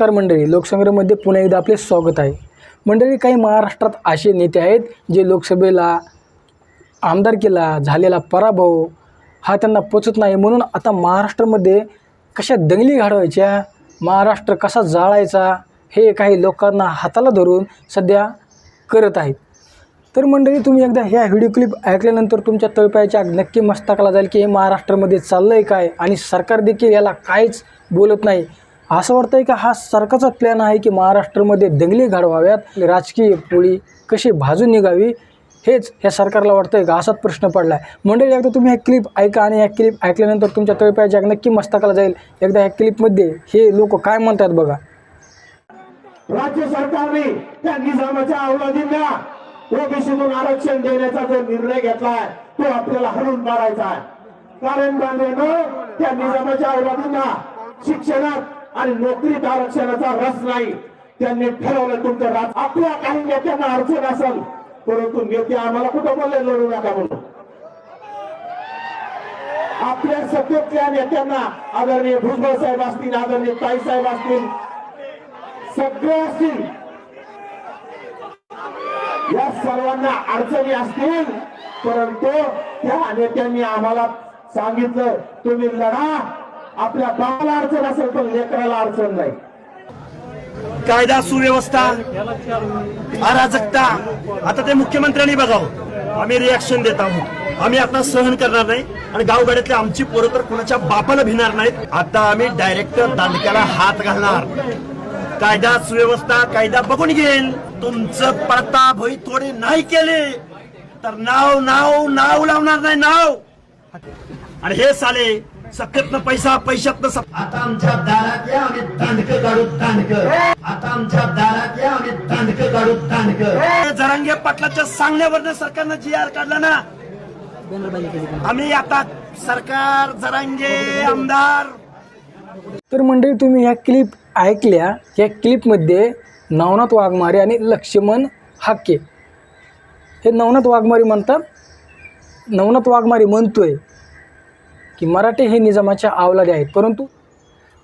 नमस्कार मंडळी लोकसंग्रहमध्ये पुन्हा एकदा आपले स्वागत आहे. मंडळी काही महाराष्ट्रात असे नेते आहेत जे लोकसभेला आमदारकीला झालेला पराभव हा त्यांना पोचत नाही. म्हणून आता महाराष्ट्रामध्ये कशा दंगली घडवायच्या महाराष्ट्र कसा जाळायचा हे काही लोकांना हाताला धरून सध्या करत आहेत. तर मंडळी तुम्ही एकदा ह्या व्हिडिओ क्लिप ऐकल्यानंतर तुमच्या तळपायाच्या नक्की मस्तकाला जाईल की हे महाराष्ट्रामध्ये चाललं आहे काय आणि सरकार देखील याला काहीच बोलत नाही. असं वाटतंय का हा सरकारचा प्लॅन आहे की महाराष्ट्रामध्ये दंगली घडवाव्यात राजकीय पोळी कशी भाजून निघावी? हेच या सरकारला वाटतंय का? असाच प्रश्न पडला आहे मंडळी एकदा तुम्ही ह्या क्लिप ऐका आणि ह्या क्लिप ऐकल्यानंतर तुमच्या तळपायाच्या नक्की मस्तकाला जाईल. एकदा ह्या क्लिपमध्ये हे लोक काय म्हणतात बघा. राज्य सरकारने त्या निजामाच्या अवलादींना ओबीसीतून आरक्षण देण्याचा जो निर्णय घेतलाय तो आपल्याला हरून मारायचा आहे. कारण बांधवांनो त्या निजामाच्या अवलादींना शिक्षणात आणि नोकरीत आरक्षणाचा रस नाही. त्यांनी ठरवलं तुमचं राज. आपल्या काही नेत्यांना अडचण असेल परंतु नेते आम्हाला कुठं बोलले लढू नका म्हणून? आपल्या सत्तेतल्या नेत्यांना आदरणीय भुजबळ साहेब असतील आदरणीय ताई साहेब असतील सगळे असतील. या सर्वांना अडचणी असतील परंतु त्या नेत्यांनी आम्हाला सांगितलं तुम्ही लढा. आपल्या गावाला अडचण असेल पण लेकराला अडचण नाही. कायदा सुव्यवस्था अराजकता आता ते मुख्यमंत्र्यांनी बघावं. आम्ही रिॲक्शन देत आहोत. आम्ही आता सहन करणार नाही आणि गावगाड्यातली आमची पोरं तर कुणाच्या बापाला भिणार नाहीत. आता आम्ही डायरेक्ट दांडक्याला हात घालणार. कायदा सुव्यवस्था कायदा बघून घेईल तुमचं पडता भई थोडे नाही केले तर नाव नाव नाव लावणार नाही नाव. आणि हे साले सखतनं पैसा पैशातनं सप- आता आमच्या दारात या आम्ही दांडक काढू दांडक. आता आमच्या दारात या आम्ही दांडक काढू दांडक. हे जरांगे पाटलाच्या सांगण्यावरनं सरकारनं जी आर काढला ना आम्ही आता सरकार जरांगे आमदार. तर मंडळी तुम्ही ह्या क्लिप ऐकल्या या क्लिपमध्ये नवनाथ वाघमारे आणि लक्ष्मण हाके. हे नवनाथ वाघमारे म्हणतात नवनाथ वाघमारे म्हणतोय की मराठे हे निजामाच्या आवलादे आहेत. परंतु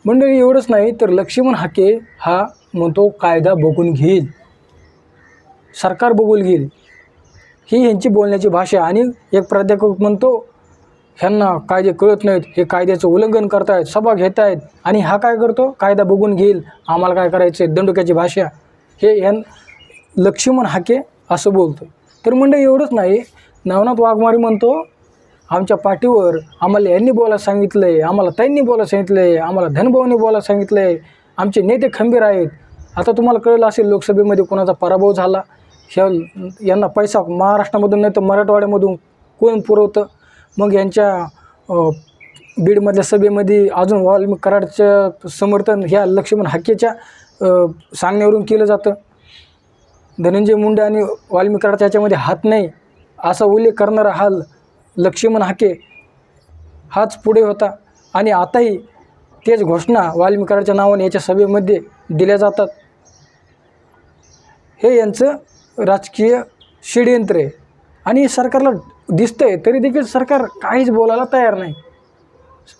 मंडळी एवढंच नाही तर लक्ष्मण हाके हा म्हणतो कायदा बघून घेईल. सरकार बघून घेईल. ही ह्यांची बोलण्याची भाषा आणि एक प्राध्यापक म्हणतो ह्यांना कायदे कळत नाहीत. हे कायद्याचं उल्लंघन करतायत सभा घेत आहेत आणि हा काय करतो? कायदा बघून घेईल. आम्हाला काय करायचं आहे दंडुक्याची भाषा. हे ह्यां लक्ष्मण हाके असं बोलतो. तर मंडळी एवढंच नाही. नवनाथ वाघमारी म्हणतो आमच्या पाठीवर आम्हाला यांनी बोलायला सांगितलं आहे आम्हाला त्यांनी बोलायला सांगितलं आहे आम्हाला धनभाऊने बोलायला सांगितलं आहे आमचे नेते खंबीर आहेत. आता तुम्हाला कळलं असेल लोकसभेमध्ये कोणाचा पराभव झाला. ह्या यांना पैसा महाराष्ट्रामधून नाही तर मराठवाड्यामधून कोण पुरवतं? मग यांच्या बीडमधल्या सभेमध्ये अजून वाल्मिक कराडचं समर्थन ह्या लक्ष्मण हाकेच्या सांगण्यावरून केलं जातं. धनंजय मुंडे आणि वाल्मिक कराडच्या ह्याच्यामध्ये हात नाही. असा उल्लेख करणारा हाल लक्ष्मण हाके हाच पुढे होता. आणि आताही तेच घोषणा वाल्मिकाराच्या नावाने याच्या सभेमध्ये दिल्या जातात. हे यांचं राजकीय षडयंत्र आहे. आणि सरकारला दिसतं आहे तरी देखील सरकार काहीच बोलायला तयार नाही.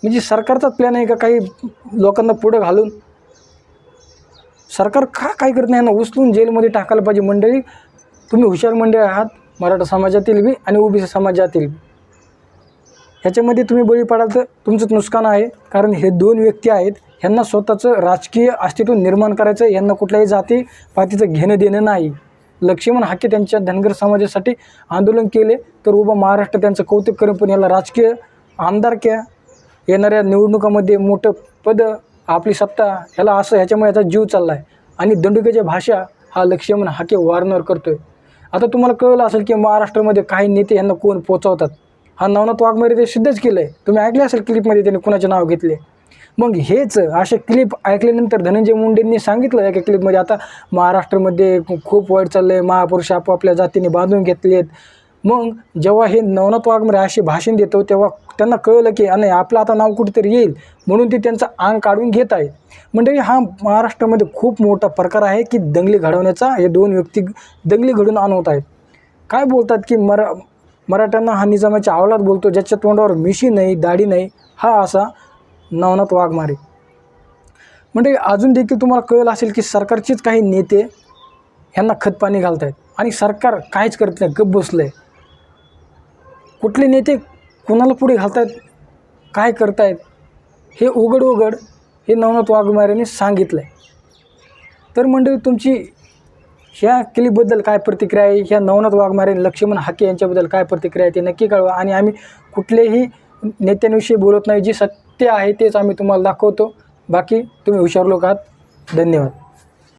म्हणजे सरकारचाच प्लॅन आहे का काही लोकांना पुढं घालून? सरकार का काय करत नाही? ना उचलून जेलमध्ये टाकायला पाहिजे. मंडळी तुम्ही हुशार मंडळी आहात. मराठा समाजातील बी आणि ओबीसी समाजातील बी. ह्याच्यामध्ये तुम्ही बळी पडाल तर तुमचंच नुकसान आहे. कारण हे दोन व्यक्ती आहेत ह्यांना स्वतःचं राजकीय अस्तित्व निर्माण करायचं यांना कुठल्याही जाती पातीचं घेणं देणं नाही. लक्ष्मण हाके त्यांच्या धनगर समाजासाठी आंदोलन केले तर उभा महाराष्ट्र त्यांचं कौतुक करून पण याला राजकीय आमदारक्या येणाऱ्या निवडणुकामध्ये मोठं पद आपली सत्ता ह्याला असं ह्याच्यामुळे याचा जीव चालला आहे आणि दंडुकेच्या भाषा हा लक्ष्मण हाके वारंवार करतोय. आता तुम्हाला कळलं असेल की महाराष्ट्रामध्ये काही नेते यांना कोण पोचवतात? हा नवनाथ वाघमारे ते सिद्धच केलं आहे तुम्ही ऐकले असेल क्लिपमध्ये त्यांनी कुणाचे नाव घेतले? मग हेच असे क्लिप ऐकल्यानंतर धनंजय मुंडेंनी सांगितलं एका क्लिपमध्ये आता महाराष्ट्रामध्ये खूप वाईट चाललं आहे महापुरुष आपापल्या जातीने बांधून घेतले आहेत मग जेव्हा हे नवनाथ वाघमारे असे भाषण देतो तेव्हा त्यांना कळलं की नाही आपलं आता नाव कुठेतरी येईल. म्हणून ते त्यांचं अंग काढून घेत आहेत. म्हणजे हा महाराष्ट्रामध्ये खूप मोठा प्रकार आहे की दंगली घडवण्याचा हे दोन व्यक्ती दंगली घडून आणवत आहेत. काय बोलतात की मरा मराठ्यांना हा निजामाच्या आवलात बोलतो ज्याच्या तोंडावर मिशी नाही दाढी नाही हा असा नवनाथ वाघमारे. म्हणजे अजून देखील तुम्हाला कळलं असेल की सरकारचेच काही नेते ह्यांना खतपाणी घालत आहेत आणि सरकार काहीच करत नाही गप्प बसलं आहे कुठले नेते कुणाला पुढे घालत आहेत काय करतायत हे उघड उघड हे नवनाथ वाघमारेने सांगितलं आहे तर मंडळी तुमची ह्या क्लिपबद्दल काय प्रतिक्रिया आहे? ह्या नवनाथ वाघमारे लक्ष्मण हाके यांच्याबद्दल काय प्रतिक्रिया आहे ते नक्की कळवा. आणि आम्ही कुठलेही नेत्यांविषयी बोलत नाही. जे सत्य आहे तेच आम्ही तुम्हाला दाखवतो. बाकी तुम्ही हुशार लोक आहात. धन्यवाद.